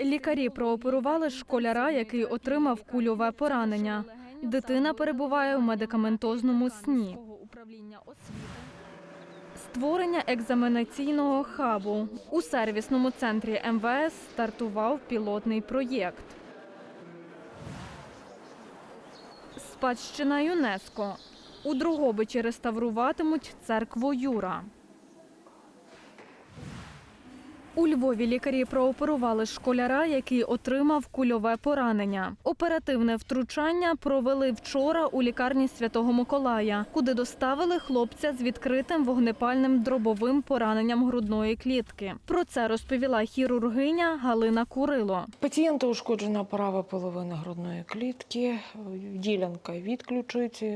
Лікарі прооперували школяра, який отримав кульове поранення. Дитина перебуває у медикаментозному сні. Створення екзаменаційного хабу у сервісному центрі МВС стартував пілотний проєкт. Спадщина ЮНЕСКО. У Дрогобичі реставруватимуть церкву Юра. У Львові лікарі прооперували школяра, який отримав кульове поранення. Оперативне втручання провели вчора у лікарні Святого Миколая, куди доставили хлопця з відкритим вогнепальним дробовим пораненням грудної клітки. Про це розповіла хірургиня Галина Курило. Пацієнта ушкоджена права половина грудної клітки, ділянка від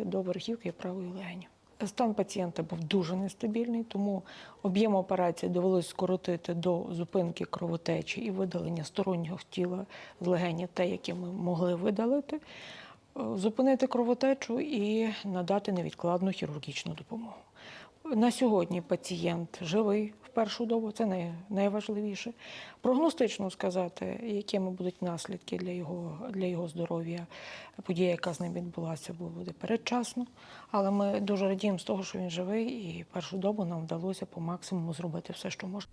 до верхівки правої легені. Стан пацієнта був дуже нестабільний, тому об'єм операції довелося скоротити до зупинки кровотечі і видалення стороннього тіла з легені, те, яке ми могли видалити, е, зупинити кровотечу і надати невідкладну хірургічну допомогу. На сьогодні пацієнт живий першу добу, це най- найважливіше. Прогностично сказати, якими будуть наслідки для його, для його здоров'я, подія, яка з ним відбулася, буде передчасно. Але ми дуже радіємо з того, що він живий, і першу добу нам вдалося по максимуму зробити все, що можна.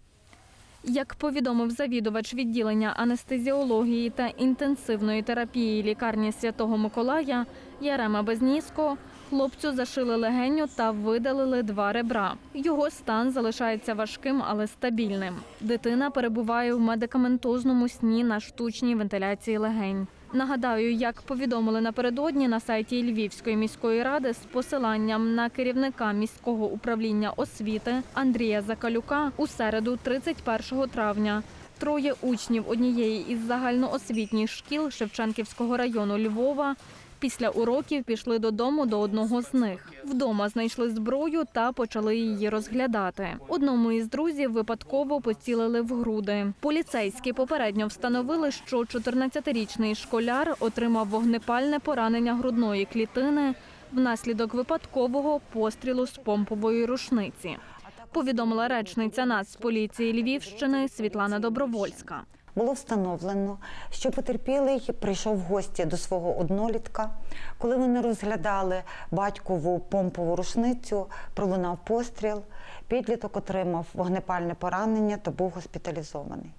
Як повідомив завідувач відділення анестезіології та інтенсивної терапії лікарні Святого Миколая Ярема Безніско, хлопцю зашили легеню та видалили два ребра. Його стан залишається важким, але стабільним. Дитина перебуває в медикаментозному сні на штучній вентиляції легень. Нагадаю, як повідомили напередодні на сайті Львівської міської ради з посиланням на керівника міського управління освіти Андрія Закалюка у середу, 31 травня. Троє учнів однієї із загальноосвітніх шкіл Шевченківського району Львова після уроків пішли додому до одного з них. Вдома знайшли зброю та почали її розглядати. Одному із друзів випадково поцілили в груди. Поліцейські попередньо встановили, що 14-річний школяр отримав вогнепальне поранення грудної клітини внаслідок випадкового пострілу з помпової рушниці. Повідомила речниця Нацполіції Львівщини Світлана Добровольська. Було встановлено, що потерпілий прийшов в гості до свого однолітка. Коли вони розглядали батькову помпову рушницю, пролунав постріл. Підліток отримав вогнепальне поранення та був госпіталізований.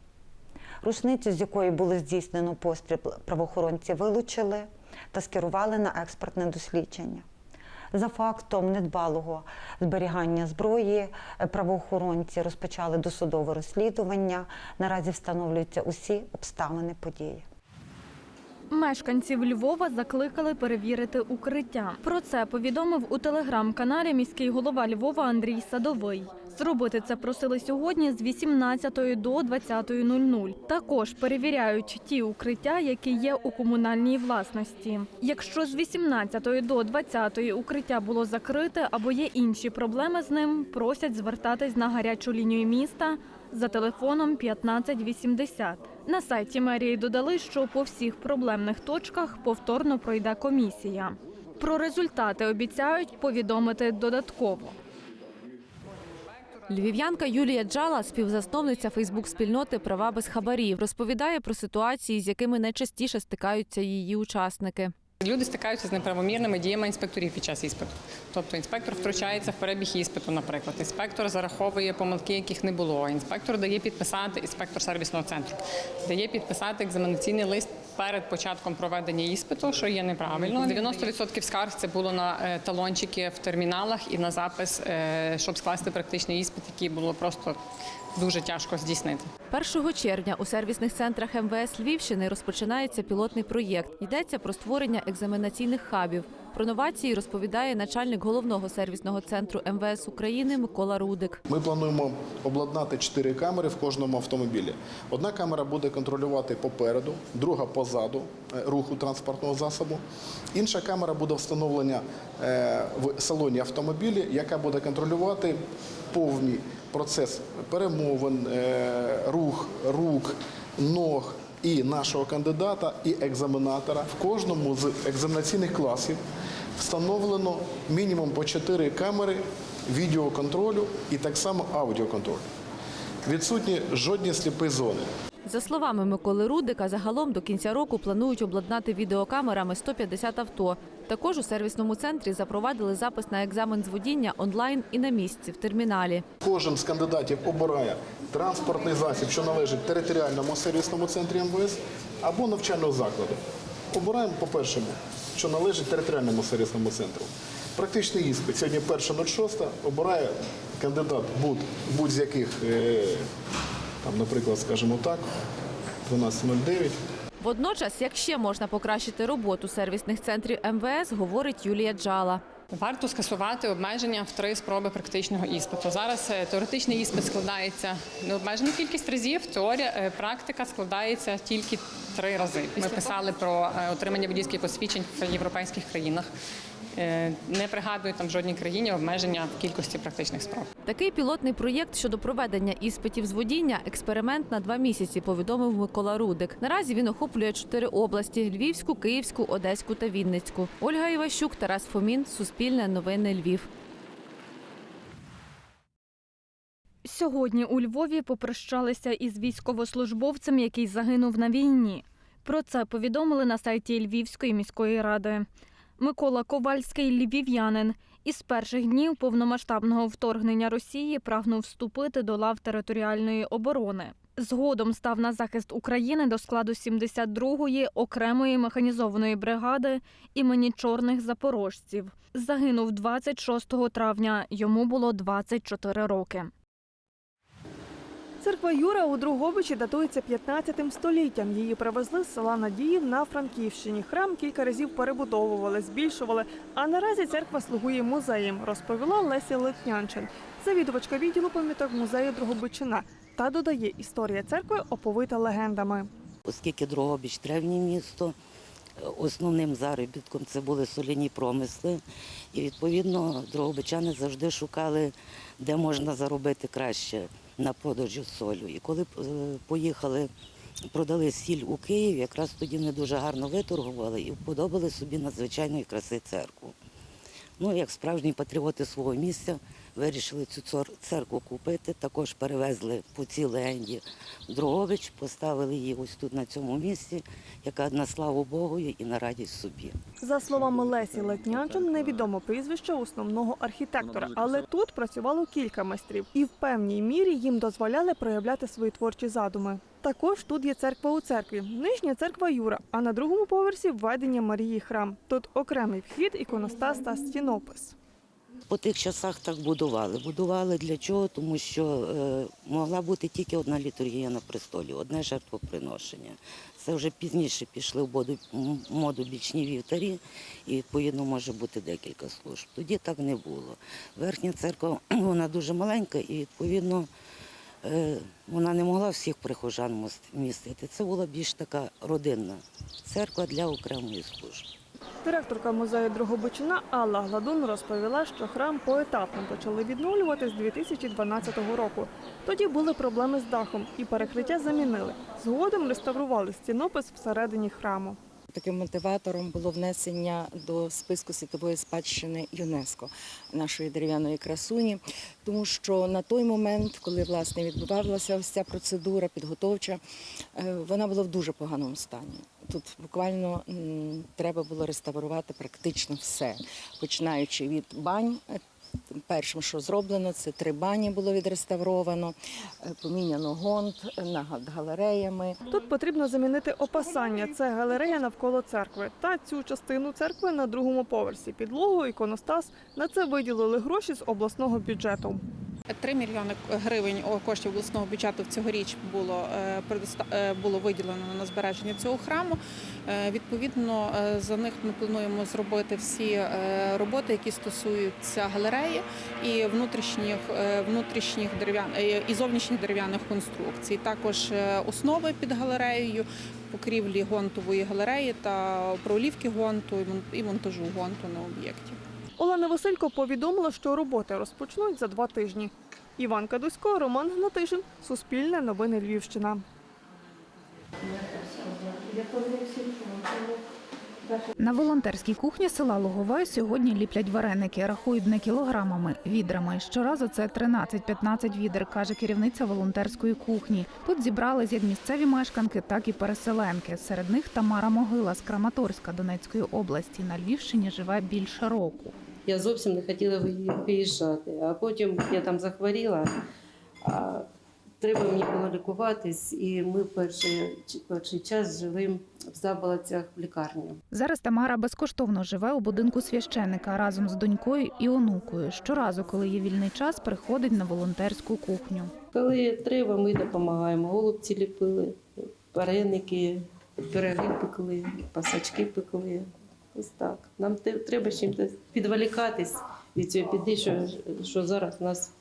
Рушницю, з якої було здійснено постріл, правоохоронці вилучили та скерували на експертне дослідження. За фактом недбалого зберігання зброї е, правоохоронці розпочали досудове розслідування. Наразі встановлюються усі обставини події. Мешканців Львова закликали перевірити укриття. Про це повідомив у телеграм-каналі міський голова Львова Андрій Садовий. Зробити це просили сьогодні з 18 до 20.00. Також перевіряють ті укриття, які є у комунальній власності. Якщо з 18 до 20 укриття було закрите або є інші проблеми з ним, просять звертатись на гарячу лінію міста за телефоном 1580. На сайті мерії додали, що по всіх проблемних точках повторно пройде комісія. Про результати обіцяють повідомити додатково. Львів'янка Юлія Джала, співзасновниця Фейсбук-спільноти Права без хабарів, розповідає про ситуації, з якими найчастіше стикаються її учасники. Люди стикаються з неправомірними діями інспекторів під час іспиту. Тобто інспектор втручається в перебіг іспиту, наприклад. Інспектор зараховує помилки, яких не було. Інспектор дає підписати інспектор сервісного центру, дає підписати екзаменаційний лист перед початком проведення іспиту, що є неправильно. 90% скарг це було на е, талончики в терміналах і на запис, е, щоб скласти практичний іспит, який було просто дуже тяжко здійснити. 1 червня у сервісних центрах МВС Львівщини розпочинається пілотний проєкт. Йдеться про створення екзаменаційних хабів. Про новації розповідає начальник головного сервісного центру МВС України Микола Рудик. Ми плануємо обладнати чотири камери в кожному автомобілі. Одна камера буде контролювати попереду, друга позаду е, руху транспортного засобу. Інша камера буде встановлена е, в салоні автомобілі, яка буде контролювати повний процес перемовин, е, рух, рук, ног. І нашого кандидата, і екзаменатора в кожному з екзаменаційних класів встановлено мінімум по 4 камери відеоконтролю і так само аудіоконтролю. Відсутні жодні сліпі зони. За словами Миколи Рудика, загалом до кінця року планують обладнати відеокамерами 150 авто. Також у сервісному центрі запровадили запис на екзамен з водіння онлайн і на місці в терміналі. Кожен з кандидатів обирає транспортний засіб, що належить територіальному сервісному центрі МВС або навчального закладу. Обираємо по першому, що належить територіальному сервісному центру. Практичний іспит сьогодні 1.06 обирає кандидат будь, будь е, наприклад, скажімо так, 12.09. Водночас, як ще можна покращити роботу сервісних центрів МВС, говорить Юлія Джала. Варто скасувати обмеження в три спроби практичного іспиту. Зараз е, теоретичний іспит складається необмежену кількість разів. Теорія е, практика складається тільки три рази. Ми писали про е, отримання водійських посвідчень в європейських країнах. Е, Не пригадую там в жодній країні обмеження в кількості практичних спроб. Такий пілотний проєкт щодо проведення іспитів з водіння експеримент на два місяці, повідомив Микола Рудик. Наразі він охоплює чотири області: Львівську, Київську, Одеську та Вінницьку. Ольга Іващук, Тарас Фомін, Суспільне новини Львів. Сьогодні у Львові попрощалися із військовослужбовцем, який загинув на війні. Про це повідомили на сайті Львівської міської ради. Микола Ковальський львів'янин. Із перших днів повномасштабного вторгнення Росії прагнув вступити до лав територіальної оборони. Згодом став на захист України до складу 72-ї окремої механізованої бригади імені чорних запорожців. Загинув 26 травня. Йому було 24 роки. Церква Юра у Другобичі датується 15 століттям. Її привезли з села Надіїв на Франківщині. Храм кілька разів перебудовували, збільшували. А наразі церква слугує музеєм, розповіла Леся Литнянчин, завідувачка відділу пам'яток музею Другобичина. Та додає, історія церкви оповита легендами. оскільки Дрогобіч древнє місто, основним заробітком це були соляні промисли. І відповідно дрогобичани завжди шукали, де можна заробити краще на продажу солю. І коли е, поїхали, продали сіль у Київ, якраз тоді вони дуже гарно виторгували і вподобали собі надзвичайної краси церкву. Ну, як справжні патріоти свого місця, вирішили цю церкву купити, також перевезли по цій легенді в поставили її ось тут на цьому місці, яка на славу Богу і на радість собі. За словами Лесі Летнянчин, невідомо прізвище основного архітектора, але тут працювало кілька майстрів, і в певній мірі їм дозволяли проявляти свої творчі задуми. Також тут є церква у церкві, нижня церква Юра, а на другому поверсі введення Марії храм. Тут окремий вхід, іконостас та стінопис. По тих часах так будували. Будували для чого? Тому що е, могла бути тільки одна літургія на престолі, одне жертвоприношення. Це вже пізніше пішли в моду, бічні вівтарі, і відповідно може бути декілька служб. Тоді так не було. Верхня церква вона дуже маленька, і відповідно е, вона не могла всіх прихожан вмістити. Це була більш така родинна церква для окремої служби. Директорка музею Другобичина Алла Гладун розповіла, що храм поетапно почали відновлювати з 2012 року. Тоді були проблеми з дахом і перекриття замінили. Згодом реставрували стінопис всередині храму. Таким мотиватором було внесення до списку світової спадщини ЮНЕСКО нашої дерев'яної красуні, тому що на той момент, коли власне відбувалася ось ця процедура підготовча, е, вона була в дуже поганому стані. Тут буквально треба було реставрувати практично все, починаючи від бань. Першим, що зроблено, це три бані було відреставровано, е, поміняно гонт е, над галереями. Тут потрібно замінити опасання. Це галерея навколо церкви. Та цю частину церкви на другому поверсі. Підлогу, іконостас. На це виділили гроші з обласного бюджету. 3 мільйони гривень коштів обласного бюджету цьогоріч було е, е, було виділено на збереження цього храму. Е, Відповідно, за них ми плануємо зробити всі роботи, які стосуються галереї і внутрішніх внутрішніх дерев'ян е, і зовнішніх дерев'яних конструкцій. Також основи під галереєю, покрівлі гонтової галереї та пролівки гонту і монтажу гонту на об'єкті. Олена Василько повідомила, що роботи розпочнуть за два тижні. Іван Кадусько, Роман Гнатишин, Суспільне новини Львівщина. На волонтерській кухні села Лугове сьогодні ліплять вареники, рахують не кілограмами, відрами. Щоразу це 13-15 відер, каже керівниця волонтерської кухні. Тут зібрались як місцеві мешканки, так і переселенки. Серед них Тамара Могила з Краматорська Донецької області. На Львівщині живе більше року. Я зовсім не хотіла виї- виїжджати, а потім я там захворіла. А треба мені було лікуватись, і ми перший, перший час жили в Заболоцях в лікарні. Зараз Тамара безкоштовно живе у будинку священика разом з донькою і онукою. Щоразу, коли є вільний час, приходить на волонтерську кухню. Коли треба, ми допомагаємо. Голубці ліпили, вареники, пироги пекли, пасачки пекли. Ось так. Нам треба чимось відволікатись від цієї біди, що, що зараз у нас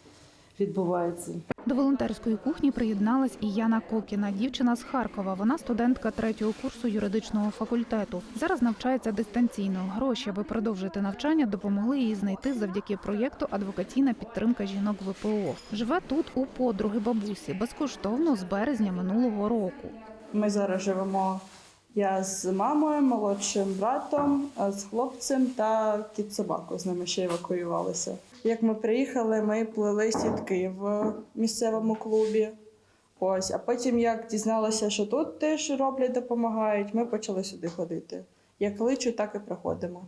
відбувається. До волонтерської кухні приєдналась і Яна Кокіна, дівчина з Харкова. Вона студентка третього курсу юридичного факультету. Зараз навчається дистанційно. Гроші, аби продовжити навчання, допомогли їй знайти завдяки проєкту Адвокаційна підтримка жінок ВПО. Живе тут у подруги бабусі безкоштовно з березня минулого року. Ми зараз живемо я з мамою, молодшим братом, з хлопцем та кіт собаку. З ними ще евакуювалися. Як ми приїхали, ми плели сітки в місцевому клубі. Ось, а потім, як дізналися, що тут теж роблять, допомагають, ми почали сюди ходити. Як кличу, так і приходимо.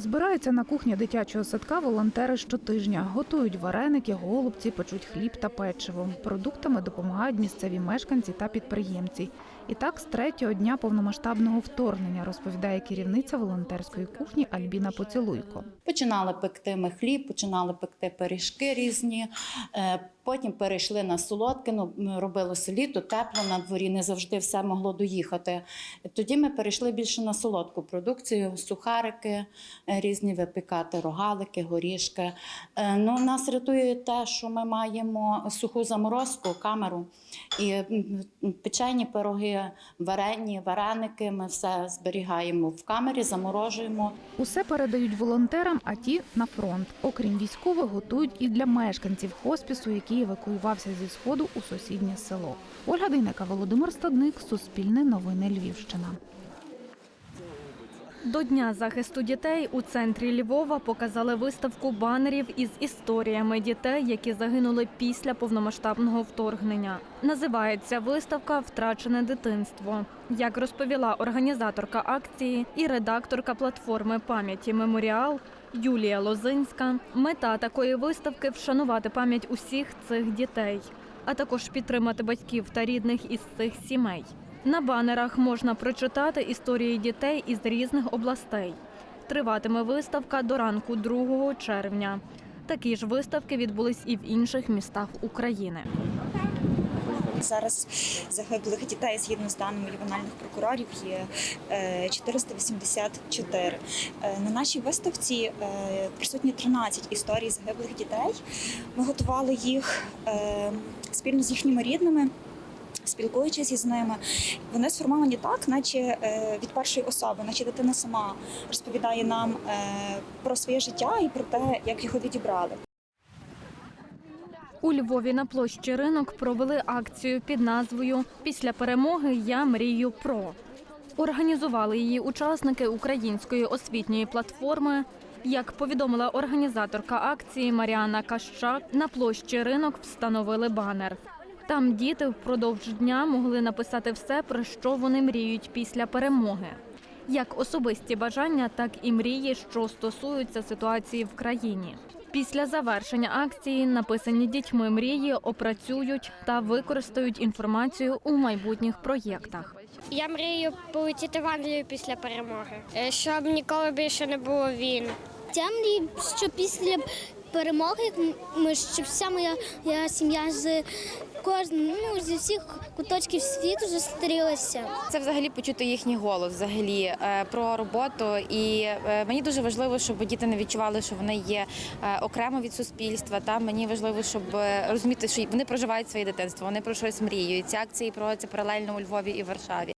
Збираються на кухні дитячого садка волонтери щотижня. Готують вареники, голубці, печуть хліб та печиво. Продуктами допомагають місцеві мешканці та підприємці. І так з третього дня повномасштабного вторгнення розповідає керівниця волонтерської кухні Альбіна Поцілуйко. Починали пекти ми хліб, починали пекти пиріжки різні. Потім перейшли на солодке, ну, робилося літо, тепло на дворі, не завжди все могло доїхати. Тоді ми перейшли більше на солодку продукцію, сухарики е, різні випікати, рогалики, горішки. Е, Ну, нас рятує те, що ми маємо суху заморозку, камеру і печені пироги, варені, вареники. Ми все зберігаємо в камері, заморожуємо. Усе передають волонтерам, а ті на фронт. Окрім військових, готують і для мешканців хоспісу, який евакуювався зі сходу у сусіднє село. Ольга Дейнека, Володимир Стадник, Суспільне новини Львівщина. До Дня захисту дітей у центрі Львова показали виставку банерів із історіями дітей, які загинули після повномасштабного вторгнення. Називається виставка Втрачене дитинство. Як розповіла організаторка акції і редакторка платформи пам'яті Меморіал Юлія Лозинська, мета такої виставки вшанувати пам'ять усіх цих дітей, а також підтримати батьків та рідних із цих сімей. На банерах можна прочитати історії дітей із різних областей. Триватиме виставка до ранку 2 червня. Такі ж виставки відбулись і в інших містах України. Зараз загиблих дітей згідно з даними ювенальних прокурорів є е, 484. Е, На нашій виставці е, присутні 13 історій загиблих дітей. Ми готували їх е, спільно з їхніми рідними. Спілкуючись із ними, вони сформовані так, наче е, від першої особи, наче дитина сама розповідає нам е, про своє життя і про те, як його відібрали. У Львові на площі ринок провели акцію під назвою Після перемоги я мрію про. Організували її учасники української освітньої платформи. Як повідомила організаторка акції Маріана Кащак, на площі ринок встановили банер. Там діти впродовж дня могли написати все, про що вони мріють після перемоги. Як особисті бажання, так і мрії, що стосуються ситуації в країні. Після завершення акції написані дітьми мрії опрацюють та використають інформацію у майбутніх проєктах. Я мрію полетіти в Англію після перемоги, е, щоб ніколи більше не було війн. Я мрію, що після перемоги ми щоб вся моя, моя сім'я з кожним ну, зі всіх куточків світу зустрілися. Це взагалі почути їхній голос, взагалі е, про роботу. І е, мені дуже важливо, щоб діти не відчували, що вони є е, окремо від суспільства. Та мені важливо, щоб розуміти, що вони проживають своє дитинство, вони про щось мріють. Ці акції проводяться паралельно у Львові і Варшаві.